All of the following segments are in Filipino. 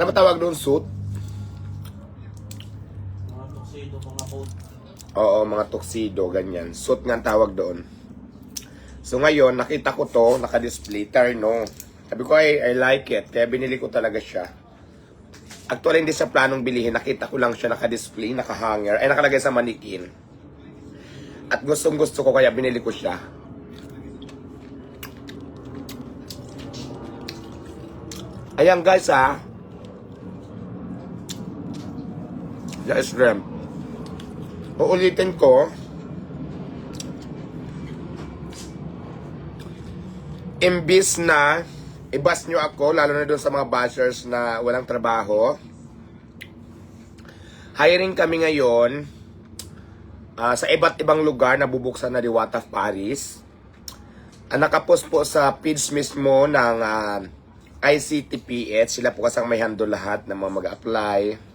Ano ba tawag doon? Suit? Mga tuxedo, mga coat. Oo, mga tuxedo, ganyan. Suit nga ang tawag doon. So ngayon, nakita ko to, naka-display, terno. Sabi ko, ay, I like it. Kaya binili ko talaga siya. Actually, hindi sa planong bilihin. Nakita ko lang siya naka-display, naka-hanger. Ay, nakalagay sa manikin. At gustong gusto ko, kaya binili ko siya. Ayan guys ha. Guys, shrimp. Uulitin ko. Imbis na ibas nyo ako, lalo na doon sa mga bashers na walang trabaho. Hiring kami ngayon ah, sa iba't ibang lugar na bubuksan na Diwata Paris. Ang nakapost po sa page mismo ng ah, ICTPH, sila po kasang may handle lahat ng mga mag-apply.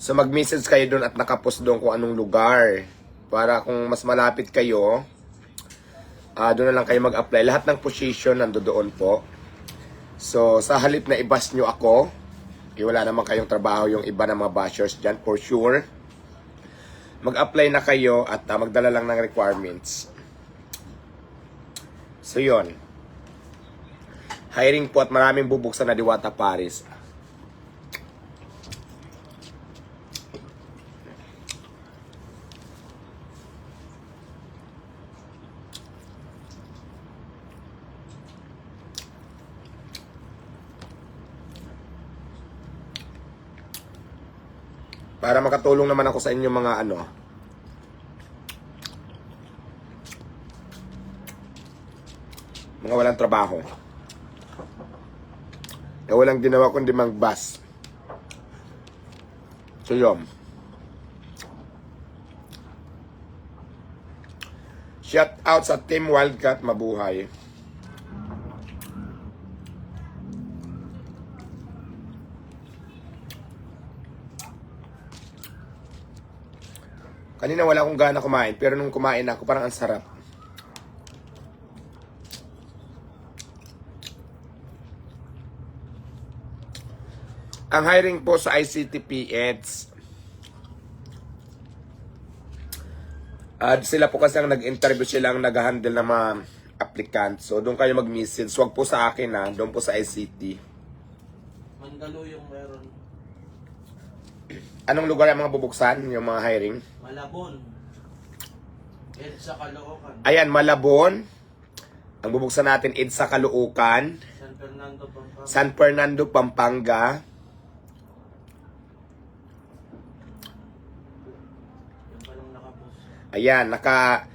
So mag-message kayo doon at nakapost doon kung anong lugar. Para kung mas malapit kayo, ah doon na lang kayo mag-apply. Lahat ng position nando doon po. So sa halip na ibas nyo ako, eh, wala naman kayong trabaho yung iba ng mga bashers dyan for sure. Mag-apply na kayo at ah, magdala lang ng requirements. So yon Hiring po at maraming bubuksan na Diwata Paris. Para makatulong naman ako sa inyo mga ano. Mga walang trabaho. Na walang ginawa kundi mag-bus. So yun. Shout out sa Team Wildcat Mabuhay. Kanina wala akong gana kumain, pero nung kumain ako, parang ang sarap. Ang hiring po sa ICTPH, at sila po kasi ang nag-interview silang nag-handle ng mga applicant. So, doon kayo mag-message. Huwag po sa akin na, doon po sa ICT. Mandalo yung meron. Anong lugar ang mga bubuksan, yung mga hiring? Malabon. Ed sa Caloocan. Ayan, Malabon. Ang bubuksan natin, EDSA Caloocan. San Fernando, Pampanga. San Fernando, Pampanga. Ayan, naka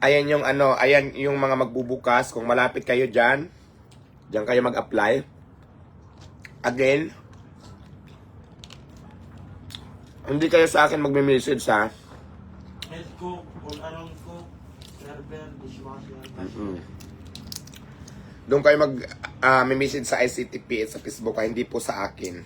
Ayan yung ano, ayan yung mga magbubukas kung malapit kayo diyan. Diyan kayo mag-apply. Again, hindi kayo sa akin magme-message ha. Head cook, all around cook, server, dishwasher. Mm. Doon kayo mag may message sa ICTP at sa Facebook ha, hindi po sa akin.